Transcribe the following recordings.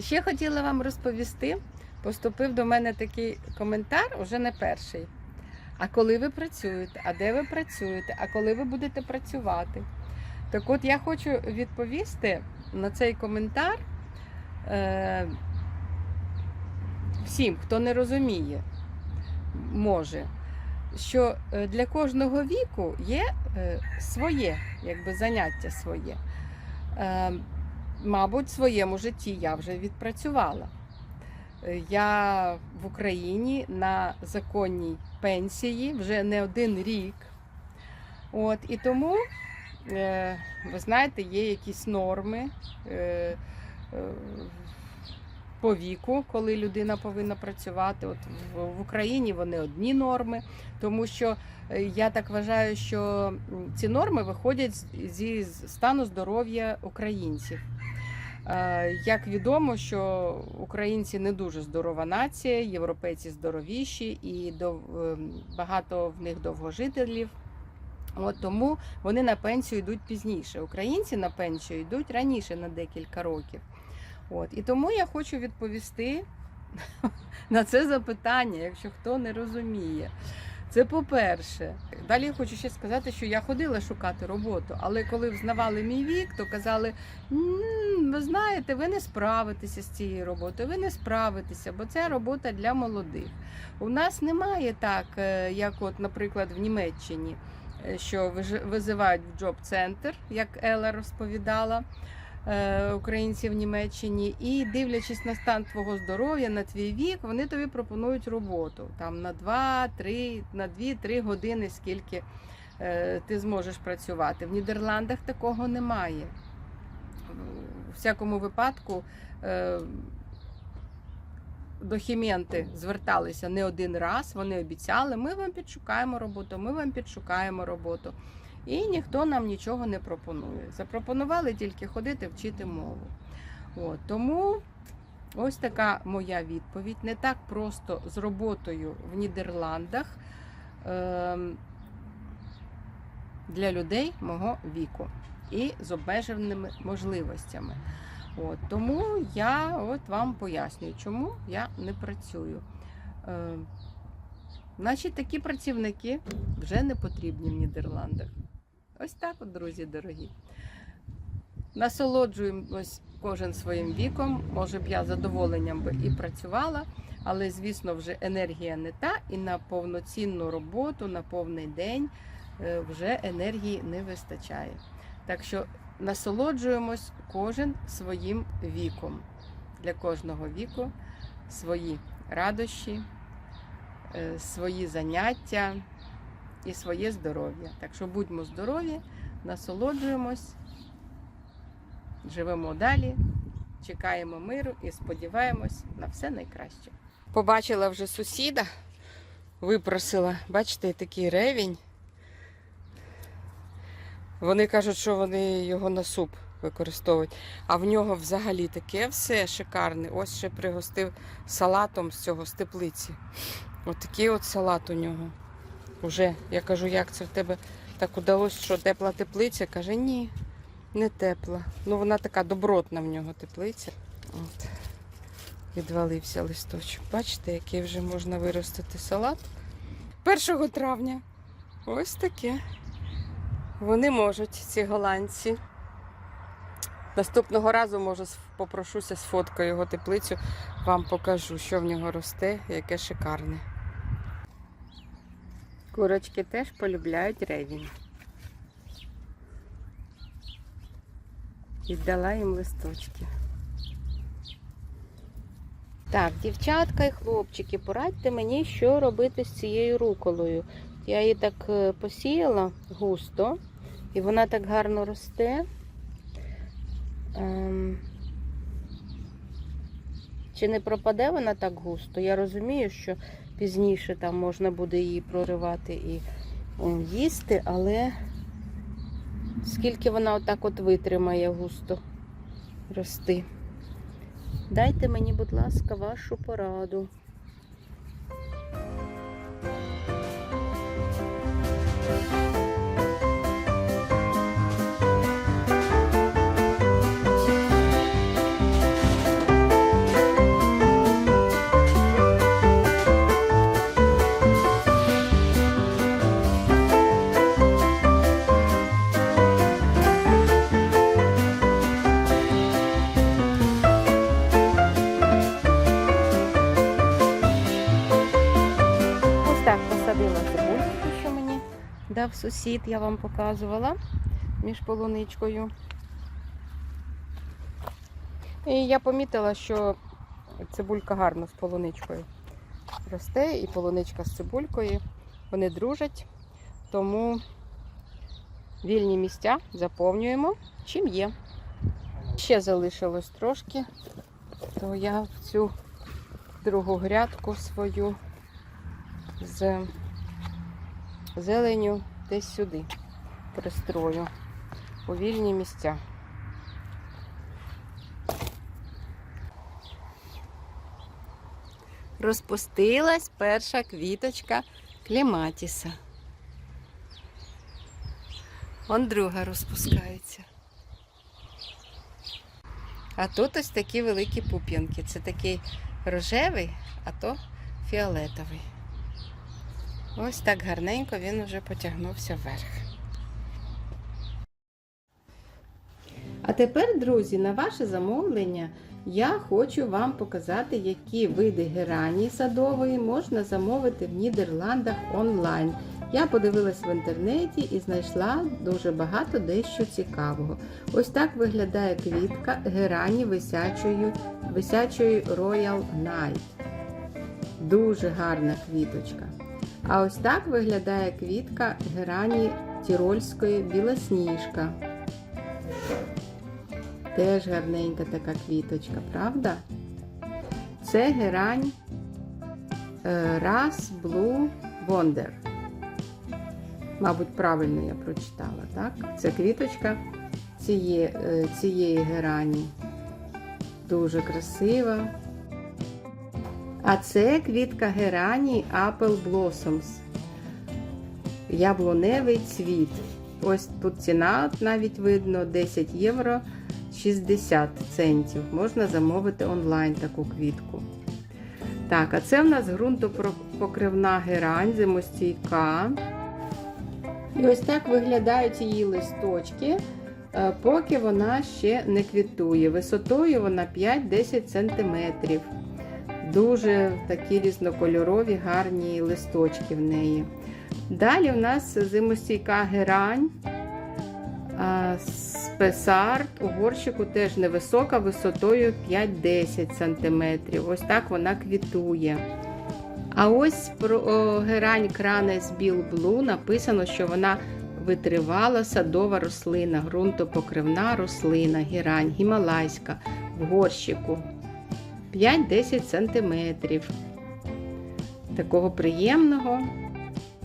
Ще хотіла вам розповісти. Поступив до мене такий коментар, уже не перший. А коли ви працюєте? А де ви працюєте? А коли ви будете працювати? Так от я хочу відповісти на цей коментар е, всім, хто не розуміє, може, що е, для кожного віку є е, своє якби, заняття своє. Е, мабуть, в своєму житті я вже відпрацювала. Е, Я в Україні на законній пенсії вже не один рік. От, і тому, е, ви знаєте, є якісь норми е, по віку, коли людина повинна працювати. От в, Україні вони одні норми, тому що я так вважаю, що ці норми виходять зі стану здоров'я українців. Е, Як відомо, що українці не дуже здорова нація, європейці здоровіші і ем, багато в них довгожителів. От тому вони на пенсію йдуть пізніше. Українці на пенсію йдуть раніше на декілька років. От і тому я хочу відповісти на це запитання, якщо хто не розуміє. Це по-перше. Далі я хочу ще сказати, що я ходила шукати роботу, але коли взнавали мій вік, то казали: «М, ви знаєте, ви не справитеся з цією роботою, ви не справитеся, бо це робота для молодих. У нас немає так, е, як, от, наприклад, в Німеччині, е, що визивають в джоб-центр, як Елла розповідала. Е, Українці в Німеччині, і дивлячись на стан твого здоров'я, на твій вік, вони тобі пропонують роботу там на 2-3, на 2-3 години, скільки е, ти зможеш працювати. В Нідерландах такого немає. У всякому випадку е, до Хіменти зверталися не один раз. Вони обіцяли, ми вам підшукаємо роботу, ми вам підшукаємо роботу. І ніхто нам нічого не пропонує. Запропонували тільки ходити вчити мову. От, тому ось така моя відповідь. Не так просто з роботою в Нідерландах ем, для людей мого віку і з обмеженими можливостями. От, тому я от вам пояснюю, чому я не працюю. Е, значить, такі працівники вже не потрібні в Нідерландах. Ось так, от, друзі дорогі. Насолоджуємось кожен своїм віком. Може б я задоволенням би і працювала, але, звісно, вже енергія не та, і на повноцінну роботу, на повний день е, вже енергії не вистачає. Так що насолоджуємось кожен своїм віком. Для кожного віку свої радощі, е, свої заняття і своє здоров'я. Так що будьмо здорові, насолоджуємось, живемо далі, чекаємо миру і сподіваємось на все найкраще. Побачила вже сусіда, випросила, бачите, такий ревінь. Вони кажуть, що вони його на суп використовують. А в нього взагалі таке все шикарне. Ось ще пригостив салатом з цього з теплиці. От такий от салат у нього. Уже я кажу, як це в тебе так удалося, що тепла теплиця? Каже, ні, не тепла. Ну вона така добротна в нього теплиця. От. Відвалився листочок. Бачите, який вже можна виростити салат. 1 травня. Ось таке. Вони можуть, ці голландці. Наступного разу, може, попрошуся з фоткою його теплицю, вам покажу, що в нього росте, яке шикарне. Курочки теж полюбляють ревінь. Віддала їм листочки. Так, дівчатка і хлопчики, порадьте мені, що робити з цією руколою. Я її так е, посіяла густо, і вона так гарно росте. Ем, Чи не пропаде вона так густо? Я розумію, що пізніше там можна буде її проривати і їсти, але скільки вона отак от витримає густо рости. Дайте мені, будь ласка, вашу пораду. Сусід, я вам показувала між полуничкою. І я помітила, що цибулька гарно з полуничкою росте, і полуничка з цибулькою. Вони дружать, тому вільні місця заповнюємо чим є. Ще залишилось трошки, то я в цю другу грядку свою з зеленю десь сюди пристрою у вільні місця. Розпустилась перша квіточка клематіса. Он друга розпускається. А тут ось такі великі пуп'янки. Це такий рожевий, а то фіолетовий. Ось так гарненько він вже потягнувся вверх. А тепер, друзі, на ваше замовлення я хочу вам показати, які види геранії садової можна замовити в Нідерландах онлайн. Я подивилась в інтернеті і знайшла дуже багато дещо цікавого. Ось так виглядає квітка герані висячої, висячої Royal Night. Дуже гарна квіточка. А ось так виглядає квітка герані тірольської білосніжка. Теж гарненька така квіточка, правда? Це герань Ras Blue Wonder. Мабуть, правильно я прочитала, так? Це квіточка цієї, е, цієї герані. Дуже красива. А це квітка герані Apple Blossoms. Яблуневий цвіт. Ось тут ціна навіть видно 10 євро 60 центів. Можна замовити онлайн таку квітку. Так, а це в нас ґрунтопокривна герань, зимостійка. І ось так виглядають її листочки, е, поки вона ще не квітує. Висотою вона 5-10 см. Дуже такі різнокольорові, гарні листочки в неї. Далі в нас зимостійка герань. У горщику теж невисока, висотою 5-10 см. Ось так вона квітує. А ось про герань Кранес Біл Блу написано, що вона витривала садова рослина, ґрунтопокривна рослина, герань, гімалайська в горщику 5-10 см. Такого приємного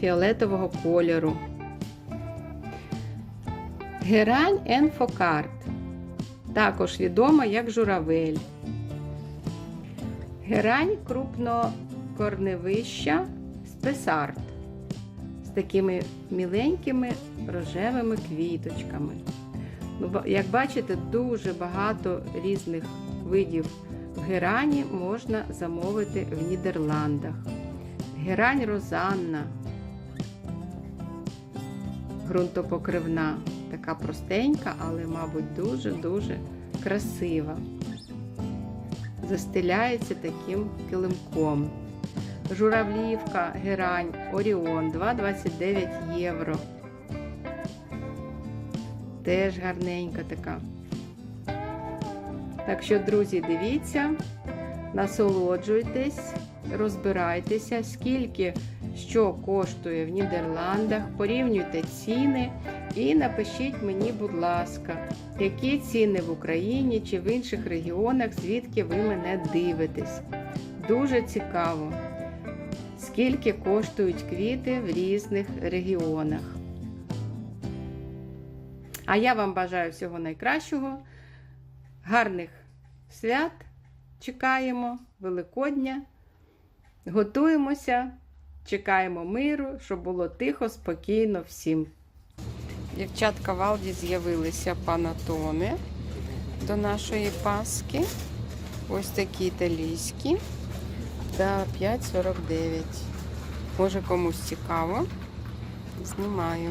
фіолетового кольору. Герань Енфокарт, також відома як журавель. Герань крупнокорневища спесарт з такими міленькими рожевими квіточками. Ну, Як бачите, дуже багато різних видів герані можна замовити в Нідерландах. Герань Розанна, ґрунтопокривна, така простенька, але, мабуть, дуже-дуже красива. Застеляється таким килимком. Журавлівка, герань, Оріон 2,29 євро. Теж гарненька така. Так що, друзі, дивіться, насолоджуйтесь, розбирайтеся, скільки що коштує в Нідерландах, порівнюйте ціни і напишіть мені, будь ласка, які ціни в Україні чи в інших регіонах, звідки ви мене дивитесь. Дуже цікаво, скільки коштують квіти в різних регіонах. А я вам бажаю всього найкращого, гарних свят. Чекаємо Великодня, готуємося, чекаємо миру, щоб було тихо, спокійно всім. Дівчатка в Алді з'явилися панатони до нашої паски. Ось такі італійські та 5,49. Може комусь цікаво. Знімаю.